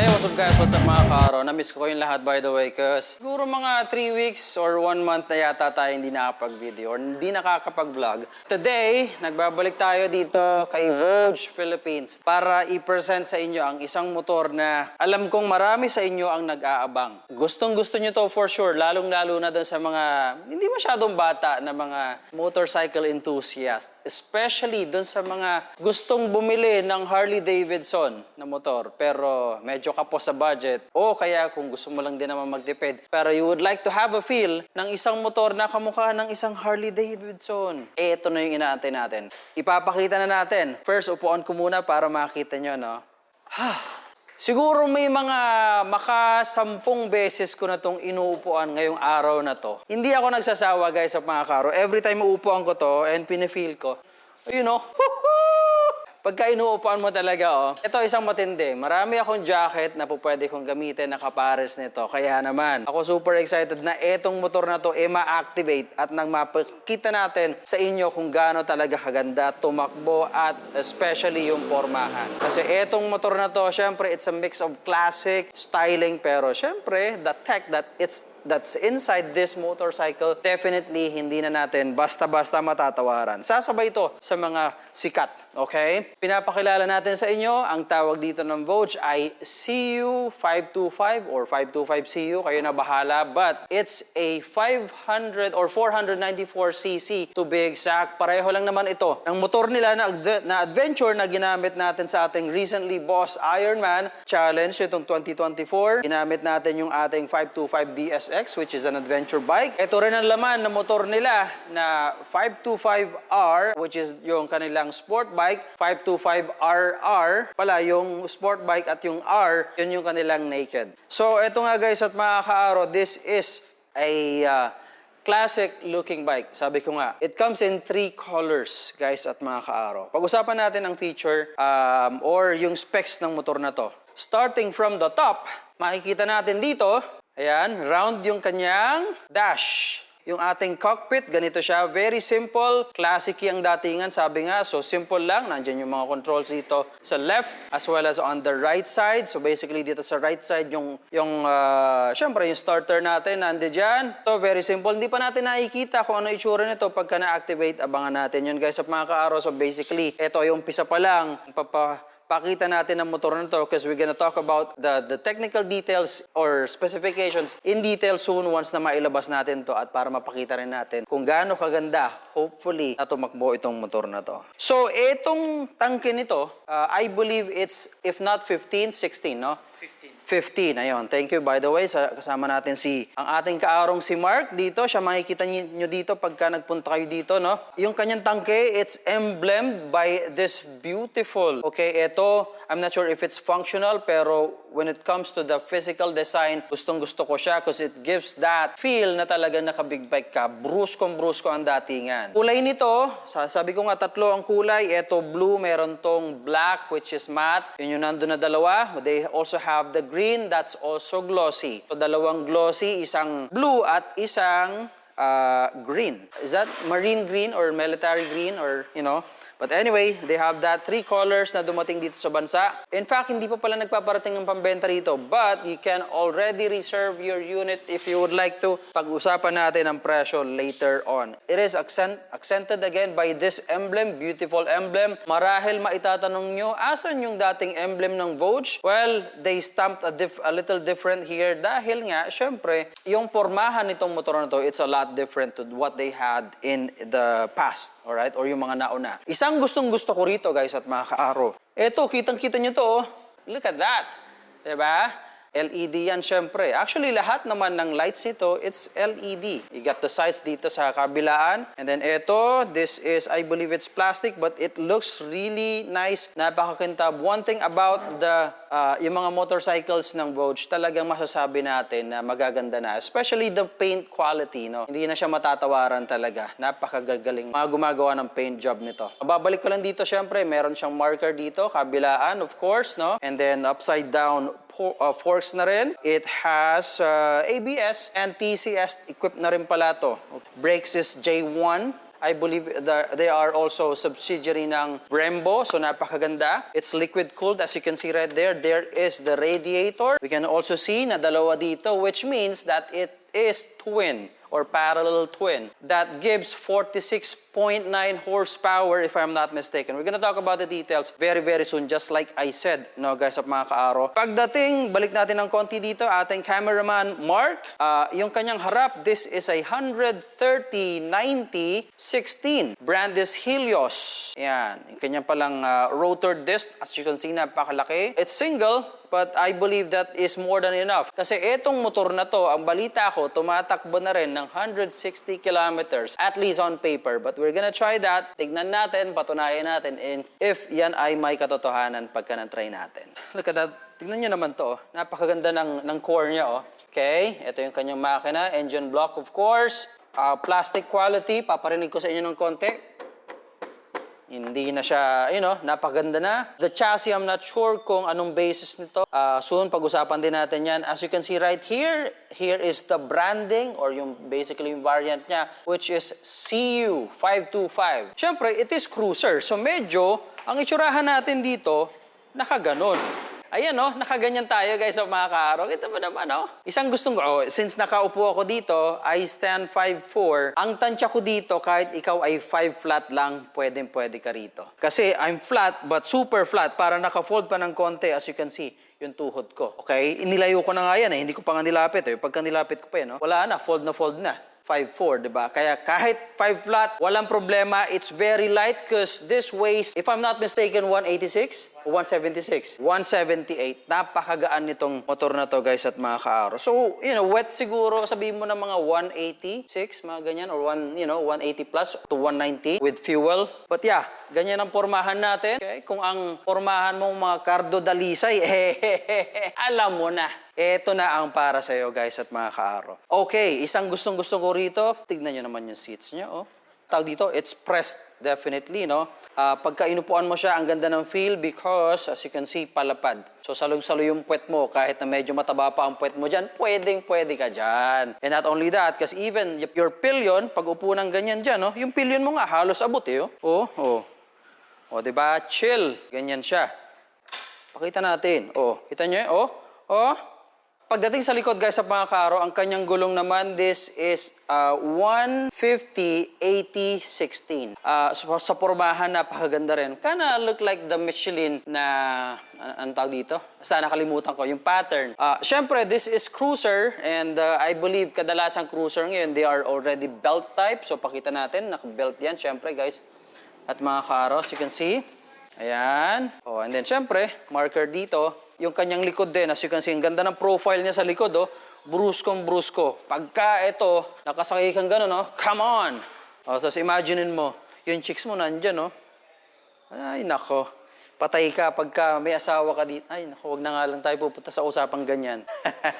What's up guys? What's up mga karo? Na-miss ko kayong lahat by the way cause siguro mga 3 weeks or 1 month na yata tayo hindi nakapag-video or hindi nakakapag-vlog. Today, nagbabalik tayo dito kay Vogue Philippines para i-present sa inyo ang isang motor na alam kong marami sa inyo ang nag-aabang. Gustong gusto nyo to for sure, lalong-lalo na dun sa mga hindi masyadong bata na mga motorcycle enthusiast. Especially dun sa mga gustong bumili ng Harley Davidson na motor pero medyo kapos sa budget o kaya kung gusto mo lang din naman magtipid pero you would like to have a feel ng isang motor na kamukha ng isang Harley Davidson. Eh, ito na yung inaantay natin. Ipapakita na natin. First, upuan ko muna para makita nyo, no? Siguro may mga makasampung beses ko na itong inuupuan ngayong araw na to. Hindi ako nagsasawa guys sa mga karo. Every time uupuan ko to and pinifeel ko, you know, Pagka inuupuan mo talaga, oh. Ito isang matindi. Marami akong jacket na po pwede kong gamitin na kapares nito. Kaya naman, ako super excited na etong motor na to e ma-activate at nang mapakita natin sa inyo kung gaano talaga kaganda tumakbo at especially yung pormahan. Kasi etong motor na to, syempre, it's a mix of classic, styling, pero syempre, the tech that it's that's inside this motorcycle, definitely hindi na natin basta-basta matatawaran. Sasabay ito sa mga sikat, okay? Pinapakilala natin sa inyo, ang tawag dito ng Vogue ay CU525 or 525CU, kayo na bahala, but it's a 500 or 494cc to be exact. Pareho lang naman ito. Ang motor nila na, na adventure na ginamit natin sa ating recently boss Ironman Challenge, itong 2024. Ginamit natin yung ating 525 DSX, which is an adventure bike. Ito rin ang laman ng motor nila na 525R, which is yung kanilang sport bike. 525RR pala yung sport bike at yung R, yun yung kanilang naked. So, ito nga guys at mga kaaro, this is a uh, classic looking bike. Sabi ko nga, it comes in three colors, guys at mga kaaro. Pag-usapan natin ang feature um, or yung specs ng motor na to. Starting from the top, makikita natin dito, ayan, round yung kanyang dash. Yung ating cockpit, ganito siya. Very simple. Classic yung datingan, sabi nga. So, simple lang. Nandyan yung mga controls dito sa left as well as on the right side. So, basically, dito sa right side, yung, yung uh, syempre, yung starter natin, nandiyan. So, very simple. Hindi pa natin nakikita kung ano itsura nito pagka na-activate. Abangan natin yun, guys, sa mga kaaro. So, basically, ito yung pisa pa lang. Papa, pakita natin ang motor na to because we're gonna talk about the, the technical details or specifications in detail soon once na mailabas natin to at para mapakita rin natin kung gaano kaganda, hopefully, na tumakbo itong motor na to. So, itong tangke nito, uh, I believe it's, if not 15, 16, no? 15, ayun. Thank you. By the way, sa, kasama natin si, ang ating kaarong si Mark dito. Siya makikita niyo dito pagka nagpunta kayo dito, no? Yung kanyang tangke, it's emblemed by this beautiful, okay, ito, I'm not sure if it's functional, pero when it comes to the physical design, gustong gusto ko siya because it gives that feel na talaga naka-big bike ka. Bruskong brusko ang datingan. Kulay nito, sabi ko nga tatlo ang kulay. Ito blue, meron tong black which is matte. Yun yung nandun na dalawa. They also have the green that's also glossy. So dalawang glossy, isang blue at isang uh, green. Is that marine green or military green or, you know? But anyway, they have that three colors na dumating dito sa bansa. In fact, hindi pa pala nagpaparating ng pambenta rito. But you can already reserve your unit if you would like to. Pag-usapan natin ang presyo later on. It is accent, accented again by this emblem, beautiful emblem. Marahil maitatanong nyo, asan yung dating emblem ng Vogue? Well, they stamped a, dif- a little different here dahil nga, syempre, yung pormahan nitong motor na to, it's a lot different to what they had in the past, alright? Or yung mga nauna. Isang gustong gusto ko rito, guys, at mga kaaro. Eto, kitang-kita nyo to, oh. Look at that. Diba? LED yan, syempre. Actually, lahat naman ng lights nito, it's LED. You got the sights dito sa kabilaan. And then ito, this is, I believe it's plastic, but it looks really nice. Napakakintab. One thing about the, uh, yung mga motorcycles ng Vogue, talagang masasabi natin na magaganda na. Especially the paint quality, no? Hindi na siya matatawaran talaga. Napakagagaling mga gumagawa ng paint job nito. Babalik ko lang dito, syempre, meron siyang marker dito, kabilaan, of course, no? And then upside down, po- uh, forks na rin. It has uh, ABS and TCS equipped na rin pala to. Brakes is J1 I believe the, they are also subsidiary ng Brembo, so napakaganda. It's liquid cooled as you can see right there. There is the radiator. We can also see na dalawa dito which means that it is twin or parallel twin that gives 46.9 horsepower if I'm not mistaken. We're gonna talk about the details very very soon just like I said, no guys at mga kaaro. Pagdating, balik natin ng konti dito, ating cameraman Mark, ah, yung kanyang harap, this is a 130-90-16. Brand is Helios. Yan, yung kanyang palang ah, rotor disc, as you can see, napakalaki. It's single, But I believe that is more than enough. Kasi etong motor na to, ang balita ko, tumatakbo na rin ng 160 kilometers, at least on paper. But we're gonna try that. Tignan natin, patunayan natin, and if yan ay may katotohanan pagka na-try natin. Look at that. Tignan nyo naman to. oh. Napakaganda ng, ng core niya. Oh. Okay, ito yung kanyang makina. Engine block, of course. Ah, plastic quality. Paparinig ko sa inyo ng konti. Hindi na siya, you know, napaganda na. The chassis, I'm not sure kung anong basis nito. Ah, soon, pag-usapan din natin yan. As you can see right here, here is the branding or yung basically yung variant niya, which is CU525. Siyempre, it is cruiser. So medyo, ang itsurahan natin dito, nakaganon. Ayan no, nakaganyan tayo guys sa mga kaaro. Kita mo naman no? Isang gustong ko, oh, since nakaupo ako dito, I stand 5'4". Ang tansya ko dito, kahit ikaw ay 5 flat lang, pwedeng pwede ka rito. Kasi I'm flat, but super flat, para naka-fold pa ng konti, as you can see, yung tuhod ko. Okay? Inilayo ko na nga yan eh. Hindi ko pa nga nilapit eh. Pagka nilapit ko pa eh, no? Wala na, fold na fold na. 5'4", di ba? Kaya kahit 5 flat, walang problema. It's very light because this weighs, if I'm not mistaken, 186 o 176? 178. Napakagaan nitong motor na to, guys, at mga kaaro. So, you know, wet siguro, sabihin mo na mga 186, mga ganyan, or 1, you know, 180 plus to 190 with fuel. But yeah, ganyan ang pormahan natin. Okay? Kung ang pormahan mong mga kardo dalisay, eh, alam mo na. Ito na ang para sa'yo, guys, at mga kaaro. Okay, isang gustong-gusto ko rito. Tignan nyo naman yung seats niya, oh. Tawag dito, it's pressed, definitely, no? Ah, pagka inupuan mo siya, ang ganda ng feel because, as you can see, palapad. So, salong-salo yung puwet mo, kahit na medyo mataba pa ang puwet mo dyan, pwedeng pwede ka dyan. And not only that, kasi even your pillion, pag upo ng ganyan dyan, no? Yung pillion mo nga, halos abot, eh, oh. Oh, oh. O, di ba? Chill. Ganyan siya. Pakita natin. O, kita nyo? eh? O, o. Pagdating sa likod, guys, sa mga karo, ang kanyang gulong naman, this is uh, 150-80-16. Uh, sa, sa pormahan, napakaganda rin. Kinda look like the Michelin na, an anong tawag dito? Basta nakalimutan ko, yung pattern. Uh, Siyempre, this is cruiser, and uh, I believe kadalasang cruiser ngayon, they are already belt type. So, pakita natin, naka-belt yan, siyempre, guys. At mga karos, you can see. Ayan. Oh, and then syempre, marker dito, yung kanyang likod din. As you can see, ang ganda ng profile niya sa likod, oh. Bruskong brusko. Pagka ito, nakasakay kang gano'n, oh, come on! Oh, so imaginein mo, yung chicks mo nandyan, oh. Ay, nako. Patay ka pagka may asawa ka dito. Ay, nako, wag na nga lang tayo pupunta sa usapang ganyan.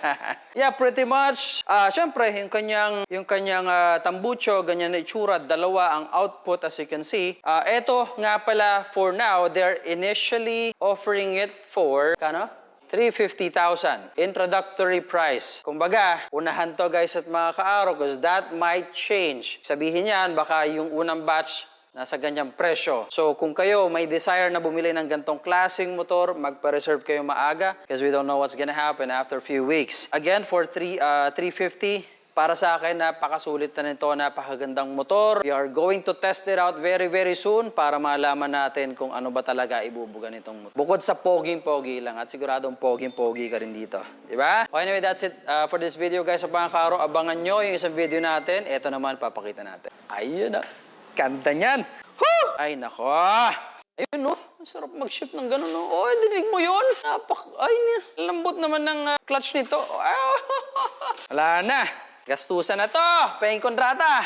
yeah, pretty much. Ah, syempre, yung kanyang yung kanyang ah, tambucho, ganyan na itsura, dalawa ang output as you can see. Ah, eto nga pala for now, they're initially offering it for kano? 350,000. Introductory price. Kumbaga, unahan to guys at mga kaaro because that might change. Sabihin yan, baka yung unang batch nasa ganyang presyo. So kung kayo may desire na bumili ng gantong klaseng motor, magpa-reserve kayo maaga because we don't know what's gonna happen after a few weeks. Again, for three, uh, 350, para sa akin, napakasulit na nito, napakagandang motor. We are going to test it out very, very soon para malaman natin kung ano ba talaga ibubuga nitong motor. Bukod sa poging-pogi lang at siguradong poging-pogi ka rin dito. Di ba? Okay, anyway, that's it uh, for this video guys. Mga karo, abangan nyo yung isang video natin. Ito naman, papakita natin. Ayun na. Kanta niyan. Whew! Ay, nako. Ayun, no? Ang sarap mag-shift ng gano'n, no? Oh, dinig mo yun? Napak... Ay, lambot naman ng uh, clutch nito. Ah, Wala na. Gastusan na to. Pahing kontrata.